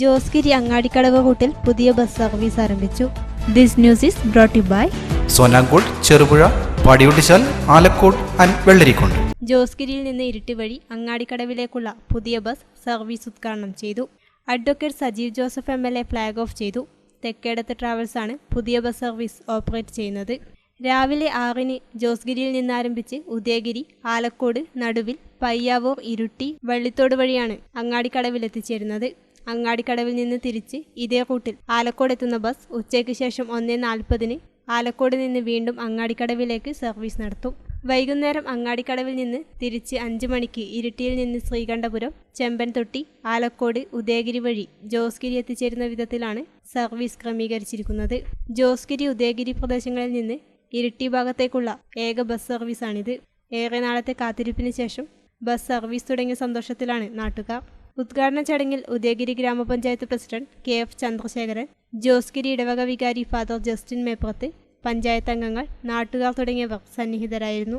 ജോസ്ഗിരി അങ്ങാടിക്കടവ് കൂട്ടിൽ പുതിയ bus service ആരംഭിച്ചു. This news is brought by Sonankode Cherupuzha Padiyottuchal Alakode and Vellarikundu. ജോസ്ഗിരിയിൽ നിന്ന് ഇരുട്ടി വഴി അങ്ങാടിക്കടവിലേക്കുള്ള പുതിയ ബസ് സർവീസ് ഉദ്ഘാടനം ചെയ്തു. Advocate Sajeev Joseph M L A flag off ചെയ്തു. തെക്കേടത്ത് ആണ് പുതിയ ബസ് സർവീസ് ഓപ്പറേറ്റ് ചെയ്യുന്നത്. രാവിലെ ആറിന് ജോസ്ഗിരിയിൽ നിന്നാരംഭിച്ച് ഉദയഗിരി ആലക്കോട് നടുവിൽ പയ്യാവൂർ ഇരുട്ടി വള്ളിത്തോട് വഴിയാണ് അങ്ങാടിക്കടവിൽ എത്തിച്ചേരുന്നത്. അങ്ങാടിക്കടവിൽ നിന്ന് തിരിച്ച് ഇതേ റൂട്ടിൽ ആലക്കോട് എത്തുന്ന ബസ് ഉച്ചയ്ക്ക് ശേഷം ഒന്നേ നാൽപ്പതിന് ആലക്കോട് നിന്ന് വീണ്ടും അങ്ങാടിക്കടവിലേക്ക് സർവീസ് നടത്തും. വൈകുന്നേരം അങ്ങാടിക്കടവിൽ നിന്ന് തിരിച്ച് അഞ്ച് മണിക്ക് ഇരിട്ടിയിൽ നിന്ന് ശ്രീകണ്ഠപുരം ചെമ്പൻതൊട്ടി ആലക്കോട് ഉദയഗിരി വഴി ജോസ്ഗിരി എത്തിച്ചേരുന്ന വിധത്തിലാണ് സർവീസ് ക്രമീകരിച്ചിരിക്കുന്നത്. ജോസ്ഗിരി ഉദയഗിരി പ്രദേശങ്ങളിൽ നിന്ന് ഇരിട്ടി ഭാഗത്തേക്കുള്ള ഏക ബസ് സർവീസാണിത്. ഏറെ നാളത്തെ കാത്തിരിപ്പിന് ശേഷം ബസ് സർവീസ് തുടങ്ങിയ സന്തോഷത്തിലാണ് നാട്ടുകാർ. ഉദ്ഘാടന ചടങ്ങിൽ ഉദയഗിരി ഗ്രാമപഞ്ചായത്ത് president K F Chandrasekharan Josegiri ഇടവക വികാരി ഫാദർ ജസ്റ്റിൻ മേപ്പുറത്ത് പഞ്ചായത്ത് അംഗങ്ങൾ നാട്ടുകാർ തുടങ്ങിയവർ സന്നിഹിതരായിരുന്നു.